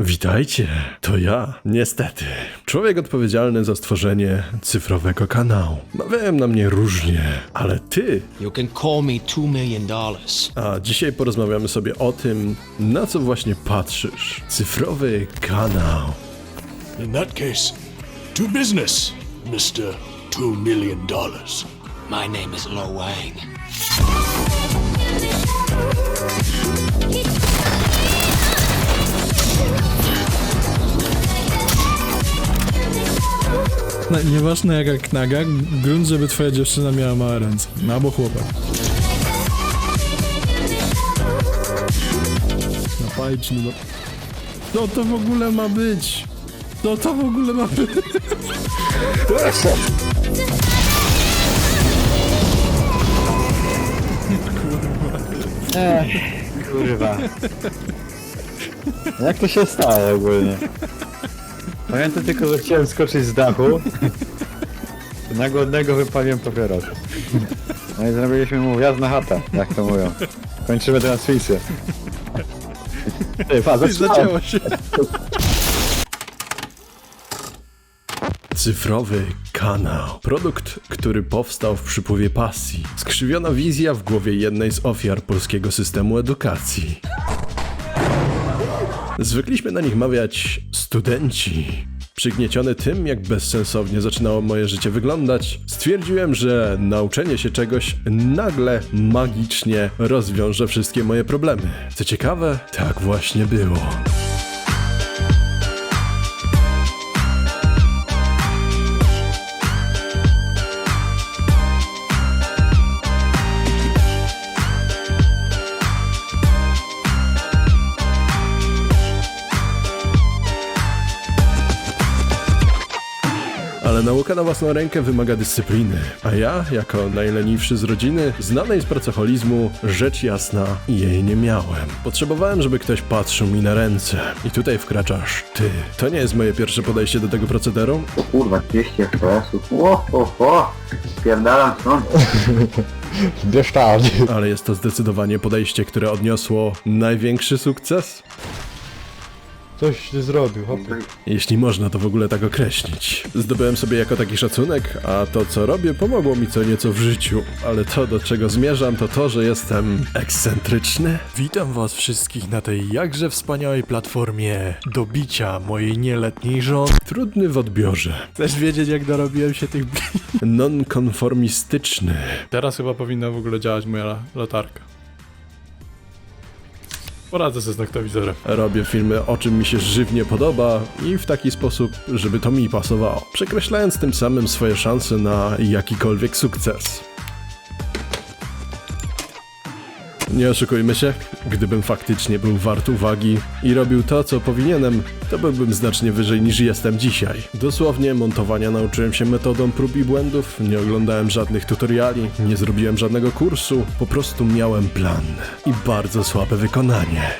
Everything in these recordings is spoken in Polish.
Witajcie, to ja, niestety. Człowiek odpowiedzialny za stworzenie cyfrowego kanału. Mawiałem na mnie różnie, ale ty. You can call me two million dollars. A dzisiaj porozmawiamy sobie o tym, na co właśnie patrzysz. Cyfrowy kanał. In that case, to business, Mr. Two Million Dollars. My name is Lo Wang. No, nieważne jaka knaga, grunt, żeby twoja dziewczyna miała małe ręce. No albo chłopak. Napalić, no. Co to w ogóle ma być? Co to w ogóle ma być? Kurwa. Jak to się stało ogólnie? Pamiętam tylko, że chciałem skoczyć z dachu. Na głodnego wypaliłem papieros. No i zrobiliśmy mu wjazd na chatę, jak to mówią. Kończymy transmisję. Ty, pa, zaczynałem. Zacięło się. Cyfrowy kanał. Produkt, który powstał w przypływie pasji. Skrzywiona wizja w głowie jednej z ofiar polskiego systemu edukacji. Zwykliśmy na nich mawiać studenci. Przygnieciony tym, jak bezsensownie zaczynało moje życie wyglądać, stwierdziłem, że nauczenie się czegoś nagle, magicznie rozwiąże wszystkie moje problemy. Co ciekawe, tak właśnie było. Nauka na własną rękę wymaga dyscypliny. A ja, jako najleniwszy z rodziny, znanej z pracoholizmu, rzecz jasna, jej nie miałem. Potrzebowałem, żeby ktoś patrzył mi na ręce. I tutaj wkraczasz ty. To nie jest moje pierwsze podejście do tego procederu. O kurwa, 200 FPS-ów. Ło, ho, ho. Spierdalam stąd. Ale jest to zdecydowanie podejście, które odniosło największy sukces. Coś ty zrobił, hopie. Jeśli można to w ogóle tak określić. Zdobyłem sobie jako taki szacunek, a to co robię pomogło mi co nieco w życiu. Ale to do czego zmierzam to to, że jestem ekscentryczny. Witam was wszystkich na tej jakże wspaniałej platformie do bicia mojej nieletniej żony. Trudny w odbiorze. Chcesz wiedzieć jak dorobiłem się tych bi... Nonkonformistyczny. Teraz chyba powinna w ogóle działać moja la- latarka. Poradzę sobie z noktowizorem. Robię filmy o czym mi się żywnie podoba i w taki sposób, żeby to mi pasowało. Przekreślając tym samym swoje szanse na jakikolwiek sukces. Nie oszukujmy się, gdybym faktycznie był wart uwagi i robił to, co powinienem, to byłbym znacznie wyżej niż jestem dzisiaj. Dosłownie montowania nauczyłem się metodą prób i błędów, nie oglądałem żadnych tutoriali, nie zrobiłem żadnego kursu, po prostu miałem plan i bardzo słabe wykonanie.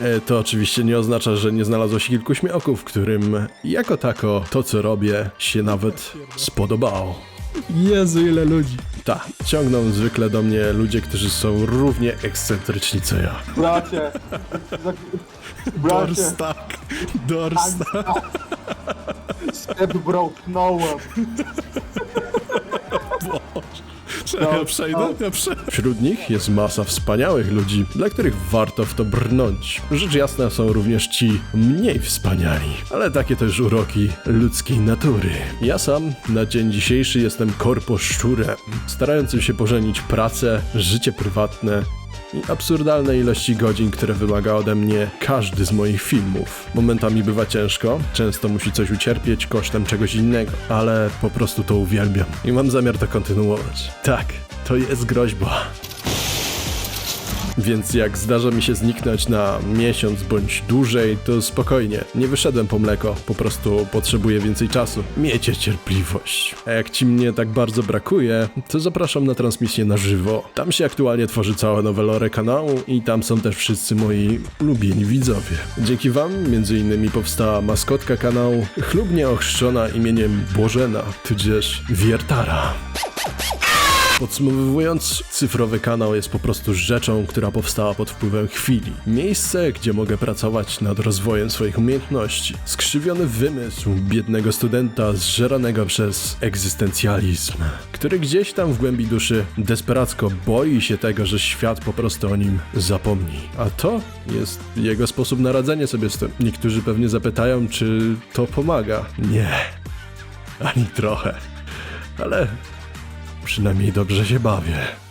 E, To oczywiście nie oznacza, że nie znalazło się kilku śmiałków, którym jako tako to, co robię, się nawet spodobało. Jezu, ile ludzi. Ta, ciągną zwykle do mnie ludzie, którzy są równie ekscentryczni co ja. Bracie! Bracie! Dorstak. Dorstak. Step broknąłem! Ja przejdę? Ja przejdę. Wśród nich jest masa wspaniałych ludzi, dla których warto w to brnąć. Rzecz jasna są również ci mniej wspaniali, ale takie też uroki ludzkiej natury. Ja sam na dzień dzisiejszy jestem korpo szczurem, starającym się pożenić pracę, życie prywatne i absurdalne ilości godzin, które wymaga ode mnie każdy z moich filmów. Momentami bywa ciężko, często musi coś ucierpieć kosztem czegoś innego, ale po prostu to uwielbiam i mam zamiar to kontynuować. Tak, to jest groźba. Więc jak zdarza mi się zniknąć na miesiąc bądź dłużej, to spokojnie. Nie wyszedłem po mleko, po prostu potrzebuję więcej czasu. Miejcie cierpliwość. A jak ci mnie tak bardzo brakuje, to zapraszam na transmisję na żywo. Tam się aktualnie tworzy całe nowe lore kanału i tam są też wszyscy moi ulubieni widzowie. Dzięki wam między innymi powstała maskotka kanału, chlubnie ochrzczona imieniem Bożena, tudzież Wiertara. Podsumowując, cyfrowy kanał jest po prostu rzeczą, która powstała pod wpływem chwili. Miejsce, gdzie mogę pracować nad rozwojem swoich umiejętności. Skrzywiony wymysł biednego studenta zżeranego przez egzystencjalizm, który gdzieś tam w głębi duszy desperacko boi się tego, że świat po prostu o nim zapomni. A to jest jego sposób na radzenie sobie z tym. Niektórzy pewnie zapytają, czy to pomaga. Nie. Ani trochę. Ale przynajmniej dobrze się bawię.